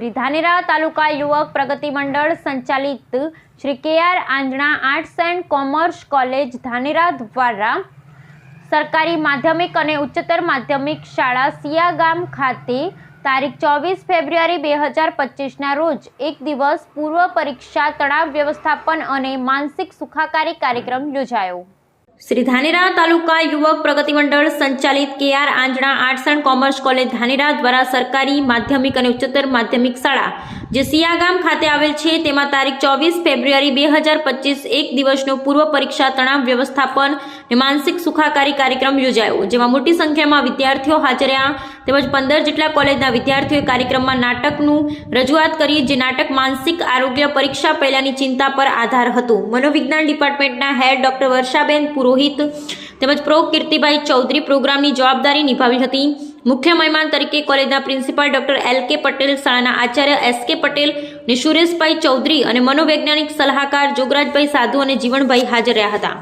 શ્રી ધાનેરા તાલુકા યુવક પ્રગતિ મંડળ સંચાલિત Shri K R Anjana arts and commerce college Dhanera દ્વારા સરકારી માધ્યમિક અને ઉચ્ચતર માધ્યમિક શાળા સિયાગામ ખાતે તારીખ ચોવીસ ફેબ્રુઆરી બે હજાર પચીસના રોજ એક દિવસ પૂર્વ પરીક્ષા તણાવ વ્યવસ્થાપન અને માનસિક સુખાકારી કાર્યક્રમ યોજાયો. શ્રી ધાનેરા તાલુકા યુવક પ્રગતિ મંડળ સંચાલિત K R Anjana arts and commerce college Dhanera દ્વારા સરકારી માધ્યમિક અને ઉચ્ચતર માધ્યમિક શાળા જે સિયાગામ ખાતે આવેલ છે, તેમાં તારીખ ચોવીસ ફેબ્રુઆરી બે હજાર પચીસ એક દિવસનો પૂર્વ પરીક્ષા તણાવ વ્યવસ્થાપન અને માનસિક સુખાકારી કાર્યક્રમ યોજાયો, જેમાં મોટી સંખ્યામાં વિદ્યાર્થીઓ હાજર રહ્યા તેમજ પંદર જેટલા કોલેજના વિદ્યાર્થીઓએ કાર્યક્રમમાં નાટકનું રજૂઆત કરી, જે નાટક માનસિક આરોગ્ય પરીક્ષા પહેલાંની ચિંતા પર આધાર હતું. મનોવિજ્ઞાન ડિપાર્ટમેન્ટના હેડ ડોક્ટર વર્ષાબેન પુરોહિત તેમજ પ્રો કીર્તિભાઈ ચૌધરી પ્રોગ્રામની જવાબદારી નિભાવી હતી. મુખ્ય મહેમાન તરીકે કોલેજના principal doctor L K Patel, શાળાના આચાર્ય એસ કે પટેલ અને સુરેશભાઈ ચૌધરી અને મનોવૈજ્ઞાનિક સલાહકાર જોગરાજભાઈ સાધુ અને જીવણભાઈ હાજર રહ્યા હતા.